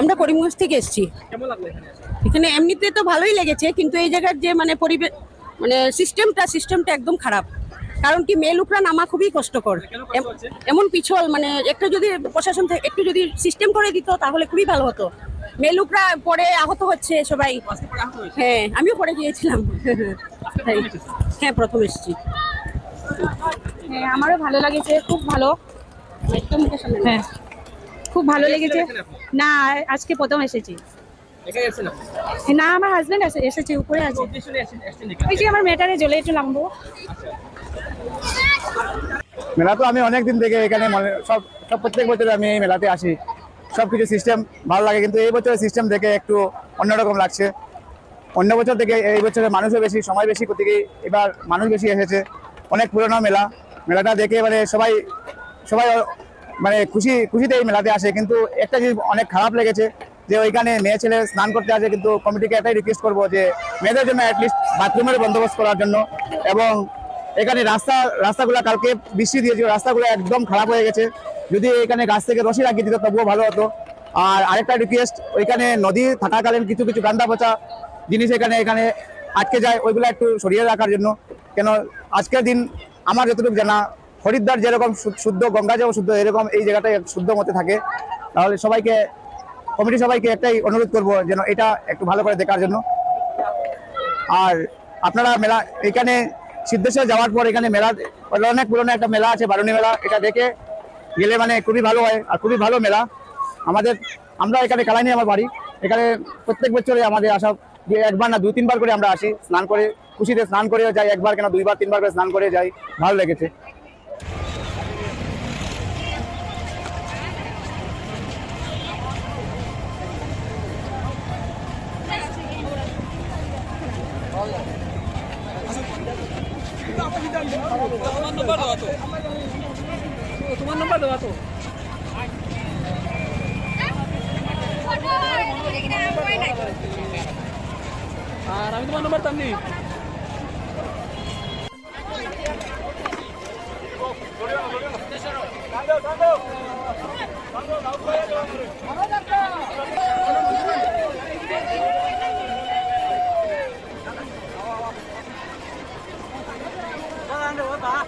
আমরা করিমগঞ্জ থেকে এসেছি। এখানে এমনিতে তো ভালোই লেগেছে কিন্তু এই জায়গার যে মানে পরিবেশ মানে সিস্টেমটা সিস্টেমটা একদম খারাপ। কারণ কি মেয়ে লোকরা নামা খুবই কষ্টকর? এমন পিছল মানে একটু যদি প্রশাসন থেকে একটু যদি সিস্টেম করে দিত তাহলে খুবই ভালো হতো। মেয়ে লোকরা পরে আহত হচ্ছে সবাই। হ্যাঁ আমিও পরে গিয়েছিলাম। এসেছে। হ্যাঁ প্রথম এসেছি। হ্যাঁ আমারও ভালো লেগেছে খুব ভালো। একদম। হ্যাঁ। খুব ভালো লেগেছে। না আজকে প্রথম এসেছি? না আমার হাজবেন্ড এসেছে উপরে আছে। ওই যে আমার মেয়েটারে জলে একটু নামবো। মেলা তো আমি অনেক দিন থেকে এখানে মানে সব সব প্রত্যেক বছর আমি এই মেলাতে আসি। সব কিছু সিস্টেম ভালো লাগে কিন্তু এই বছরের সিস্টেম দেখে একটু অন্যরকম লাগছে। অন্য বছর থেকে এই বছরে মানুষও বেশি সময় বেশি থেকে এবার মানুষ বেশি এসেছে। অনেক পুরোনো মেলা। মেলাটা দেখে মানে সবাই সবাই মানে খুশি খুশিতে এই মেলাতে আসে, কিন্তু একটা জিনিস অনেক খারাপ লেগেছে যে ওইখানে মেয়ে ছেলে স্নান করতে আসে, কিন্তু কমিটিকে এটাই রিকোয়েস্ট করব যে মেয়েদের জন্য অ্যাটলিস্ট বাথরুমের বন্দোবস্ত করার জন্য। এবং এখানে রাস্তা, রাস্তাগুলো কালকে বৃষ্টি দিয়েছিল, রাস্তাগুলো একদম খারাপ হয়ে গেছে। যদি এখানে গাছ থেকে রশি লাগিয়ে দিত, তবুও ভালো হতো। আর আরেকটা রিকোয়েস্ট ওইখানে নদী থাকাকালীন কিছু কিছু গান্দা পচা জিনিস এখানে এখানে আটকে যায়, ওইগুলো একটু সরিয়ে রাখার জন্য। কেন, আজকের দিন আমার যতটুকু জানা হরিদ্বার যেরকম শুদ্ধ, গঙ্গা যেমন শুদ্ধ, এরকম এই জায়গাটাই শুদ্ধ মতে থাকে। তাহলে সবাইকে কমিটি সবাইকে একটাই অনুরোধ করব যেন এটা একটু ভালো করে দেখার জন্য। আর আপনারা মেলা, এখানে সিদ্ধেশ্বর যাওয়ার পর এখানে মেলা, অনেক পুরনো একটা মেলা আছে, বারুণী মেলা, এটা দেখে গেলে মানে খুবই ভালো হয় আর খুবই ভালো মেলা। আমাদের, আমরা এখানে কালাইনি আমার বাড়ি। এখানে প্রত্যেক বছরে আমাদের আসা একবার না দুই তিনবার করে আমরা আসি, স্নান করে, খুশিতে স্নান করে যাই, একবার কেন দুইবার, তিনবার করে স্নান করে যাই, ভালো লেগেছে। તમારો નંબર દો હતો તમારો નંબર દો હતો હા રવિ તમારો નંબર તમને કાંદો કાંદો કાંદો લાવ 啊！